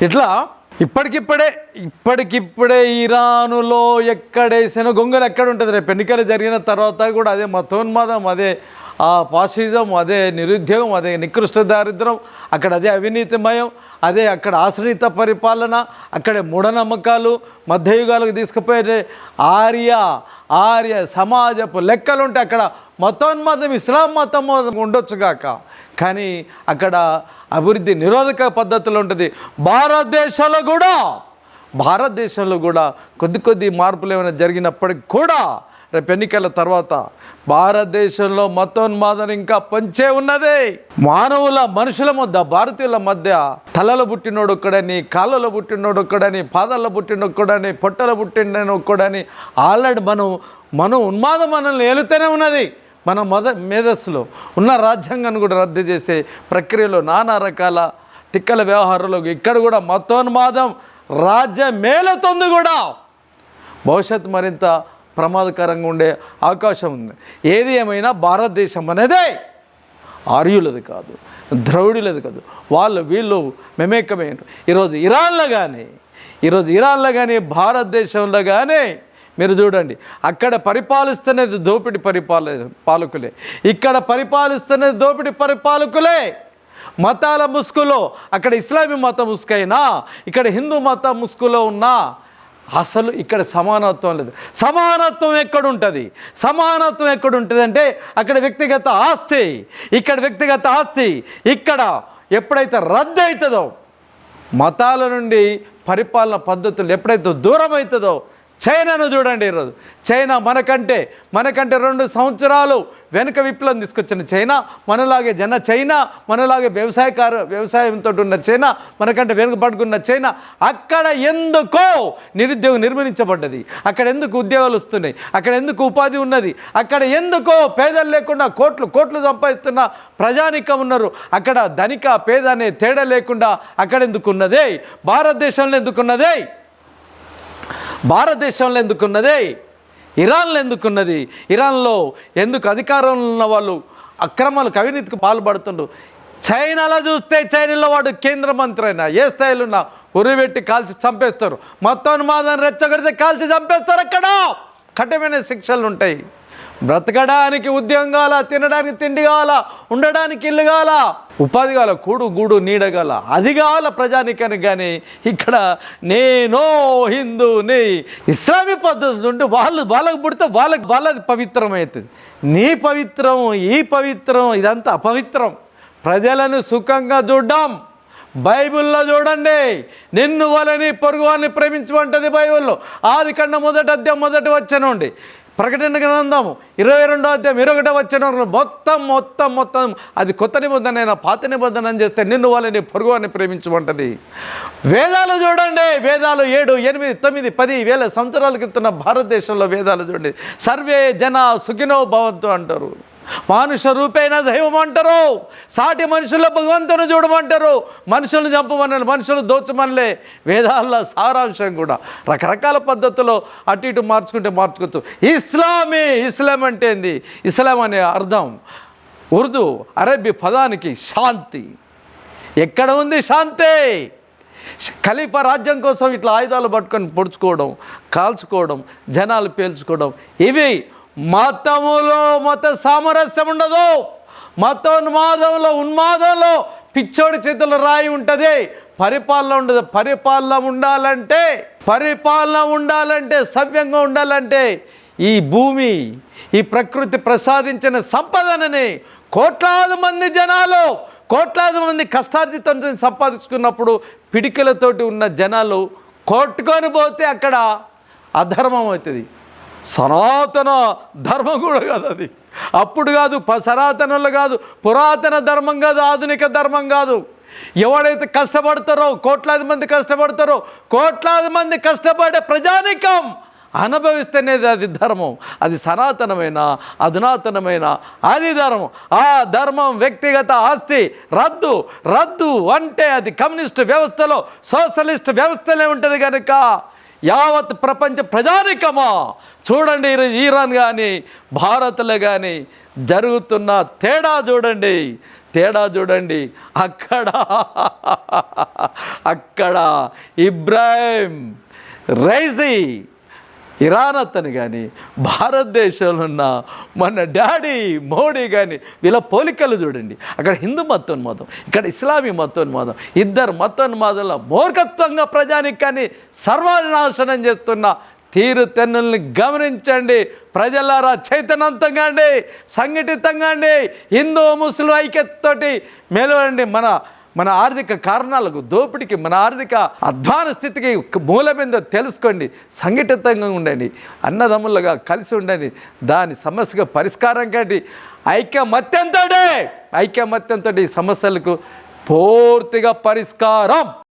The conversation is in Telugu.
ఇట్లా? ఇప్పటికిప్పుడే ఇప్పటికిప్పుడే ఇరానులో ఎక్కడేసిన గొంగలు ఎక్కడ ఉంటుంది రేపు ఎన్నికలు జరిగిన తర్వాత కూడా అదే మతోన్మాదం అదే ఆ ఫాసిజం అదే నిరుద్యోగం అదే నికృష్ట దారిద్రం అక్కడ అదే అవినీతిమయం అదే అక్కడ ఆశ్రిత పరిపాలన అక్కడే మూఢనమ్మకాలు మధ్యయుగాలకు తీసుకుపోయే ఆర్య ఆర్య సమాజపు లెక్కలు ఉంటే అక్కడ మతోన్మతం ఇస్లాం మతం ఉండొచ్చుగాక కానీ అక్కడ అభివృద్ధి నిరోధక పద్ధతులు ఉంటుంది. భారతదేశంలో కూడా భారతదేశంలో కూడా కొద్ది కొద్ది మార్పులు ఏమైనా జరిగినప్పటికి కూడా రేపు ఎన్నికల తర్వాత భారతదేశంలో మతోన్మాదం ఇంకా పంచే ఉన్నదే. మానవుల మనుషుల మధ్య భారతీయుల మధ్య తలలో పుట్టినోడు ఒక్కడని కాళ్ళలో పుట్టినోడు ఒక్కడని పాదాల్లో పుట్టిన ఒక్కడని పొట్టలో పుట్టిన ఒక్కడని ఆల్రెడీ మనం మనం ఉన్మాదం మనల్ని ఏలుతూనే ఉన్నది. మన మద మేధస్సులో ఉన్న రాజ్యాంగాన్ని కూడా రద్దు చేసే ప్రక్రియలో నానా రకాల తిక్కల వ్యవహారాలకు ఇక్కడ కూడా మతోన్మాదం రాజ్యం మేలుతుంది కూడా. భవిష్యత్తు మరింత ప్రమాదకరంగా ఉండే అవకాశం ఉంది. ఏది ఏమైనా భారతదేశం అనేదే ఆర్యులది కాదు ద్రవిడులది కాదు. వాళ్ళు వీళ్ళు మెమేకమైన ఈరోజు ఇరాన్లో కానీ ఈరోజు ఇరాన్లో కానీ భారతదేశంలో కానీ మీరు చూడండి అక్కడ పరిపాలిస్తున్నది దోపిడి పరిపాల పాలకులే. ఇక్కడ పరిపాలిస్తున్నది దోపిడి పరిపాలకులే. మతాల ముసుగులో అక్కడ ఇస్లామీ మతం ముసుకైనా ఇక్కడ హిందూ మత ముసుగులో ఉన్నా అసలు ఇక్కడ సమానత్వం లేదు. సమానత్వం ఎక్కడుంటుంది? సమానత్వం ఎక్కడుంటుంది అంటే అక్కడ వ్యక్తిగత ఆస్తి. ఇక్కడ వ్యక్తిగత ఆస్తి ఇక్కడ ఎప్పుడైతే రద్దు అవుతుందో మతాల నుండి పరిపాలన పద్ధతులు ఎప్పుడైతే దూరం అవుతుందో చైనాను చూడండి ఈరోజు. చైనా మనకంటే మనకంటే రెండు సంవత్సరాలు వెనుక విప్లవం తీసుకొచ్చిన చైనా మనలాగే జన చైనా మనలాగే వ్యవసాయకారు వ్యవసాయంతో ఉన్న చైనా మనకంటే వెనుకబడుకున్న చైనా అక్కడ ఎందుకో నిరుద్యోగం నిర్మించబడ్డది అక్కడ ఎందుకు ఉద్యోగాలు వస్తున్నాయి? అక్కడ ఎందుకు ఉపాధి ఉన్నది? అక్కడ ఎందుకో పేదలు లేకుండా కోట్లు కోట్లు సంపాదిస్తున్న ప్రజానికం ఉన్నారు. అక్కడ ధనిక పేద అనే తేడా లేకుండా అక్కడ ఎందుకున్నదే? భారతదేశంలో ఎందుకున్నదే? భారతదేశంలో ఎందుకున్నదే? ఇరాన్లో ఎందుకున్నది? ఇరాన్లో ఎందుకు అధికారంలో ఉన్న వాళ్ళు అక్రమాలకు అవినీతికి పాల్పడుతుండ్రు? చైనాలో చూస్తే చైనాలో వాడు కేంద్ర మంత్రి అయినా ఏ స్థాయిలో ఉన్నా ఉరిపెట్టి కాల్చి చంపేస్తారు. మొత్తం మాదాన్ని రెచ్చగడితే కాల్చి చంపేస్తారు అక్కడ. కఠినమైన శిక్షలు ఉంటాయి. బ్రతకడానికి ఉద్యోగం కావాలా తినడానికి తిండి కావాలా ఉండడానికి ఇల్లు కావాలా ఉపాధి కావాల కూడు గూడు నీడగాల అది కావాల ప్రజానికానికి కానీ ఇక్కడ నేనో హిందూని ఇస్లామీ పద్ధతి ఉంటే వాళ్ళు వాళ్ళకు పుడితే వాళ్ళకి వాళ్ళది పవిత్రమవుతుంది. నీ పవిత్రం ఈ పవిత్రం ఇదంతా అపవిత్రం. ప్రజలను సుఖంగా చూడడం. బైబిల్లో చూడండి నిన్ను వాళ్ళని పొరుగు వారిని ప్రేమించమంటది బైబిల్లో. ఆది కన్నా మొదటి అధ్యాయం మొదటి వచ్చనండి ప్రకటన గ్రంథము ఇరవై రెండో అధ్యాయం ఇరవై వచ్చిన మొత్తం మొత్తం మొత్తం అది కొత్త నిబంధన అయినా పాత నిబంధన అని చేస్తే నిన్ను వాళ్ళని పొరుగు అని ప్రేమించమంటది. వేదాలు చూడండి వేదాలు ఏడు ఎనిమిది తొమ్మిది పది వేల సంవత్సరాల క్రితం భారతదేశంలో వేదాలు చూడండి. సర్వే జన సుఖినో భవంతు అంటారు. మానుష రూపేణ దైవం అంటారు. సాటి మనుషుల భగవంతుని చూడమంటారు మనుషులను చంపమన్నారు మనుషులు దోచమనలే. వేదాల్లో సారాంశం కూడా. రకరకాల పద్ధతుల్లో అటు ఇటు మార్చుకుంటే మార్చుకోవచ్చు. ఇస్లామే ఇస్లాం అంటే ఏంది? ఇస్లాం అనే అర్థం ఉర్దూ అరబీ పదానికి శాంతి. ఎక్కడ ఉంది శాంతి? ఖలీఫా రాజ్యం కోసం ఇట్లా ఆయుధాలు పట్టుకొని పొడుచుకోవడం కాల్చుకోవడం జనాలు పేల్చుకోవడం ఇవి మతములో మత సామరస్యం ఉండదు. మత ఉన్మాదంలో పిచ్చోడి చేతులు రాయి ఉంటుంది. పరిపాలన ఉండదు. పరిపాలన ఉండాలంటే పరిపాలన ఉండాలంటే సవ్యంగా ఉండాలంటే ఈ భూమి ఈ ప్రకృతి ప్రసాదించిన సంపదనని కోట్లాది మంది జనాలు కోట్లాది మంది కష్టార్జితం సంపాదించుకున్నప్పుడు పిడికలతోటి ఉన్న జనాలు కొట్టుకొని పోతే అక్కడ అధర్మం అవుతుంది సనాతన ధర్మం కూడా కాదు అది. అప్పుడు కాదు ప- సనాతనంలో కాదు పురాతన ధర్మం కాదు ఆధునిక ధర్మం కాదు. ఎవడైతే కష్టపడతారో కోట్లాది మంది కష్టపడతారో కోట్లాది మంది కష్టపడే ప్రజానికం అనుభవిస్తేనేది అది ధర్మం. అది సనాతనమైన అధునాతనమైన అది ధర్మం. ఆ ధర్మం వ్యక్తిగత ఆస్తి రద్దు రద్దు అంటే అది కమ్యూనిస్ట్ వ్యవస్థలో సోషలిస్ట్ వ్యవస్థలే ఉంటుంది కనుక యావత్ ప్రపంచ ప్రజానికమా? చూడండి ఈరాన్ కానీ భారత్లో కానీ జరుగుతున్న తేడా చూడండి. తేడా చూడండి. అక్కడ అక్కడ ఇబ్రాహిం రైజీ ఇరాన్ అతను కానీ భారతదేశంలో ఉన్న మన డాడీ మోడీ కానీ వీళ్ళ పోలికలు చూడండి. అక్కడ హిందూ మతోన్మాదం ఇక్కడ ఇస్లామీ మతోన్మాదం ఇద్దరు మతోన్మాదంలో మూర్ఖత్వంగా ప్రజానికాన్ని సర్వనాశనం చేస్తున్న తీరు తెన్నుల్ని గమనించండి. ప్రజలారా చైతన్యవంతంగా అండి సంఘటితంగా అండి హిందూ ముస్లిం ఐక్యతతోటి మెలవండి మన మన ఆర్థిక కారణాలకు దోపిడికి మన ఆర్థిక అధ్వాన స్థితికి మూలమేందో తెలుసుకోండి. సంఘటితంగా ఉండండి. అన్నదమ్ములుగా కలిసి ఉండండి. దాని సమస్యగా పరిష్కారం కండి. ఐక్యమత్యంతో ఐక్యమత్యంతో ఈ సమస్యలకు పూర్తిగా పరిష్కారం.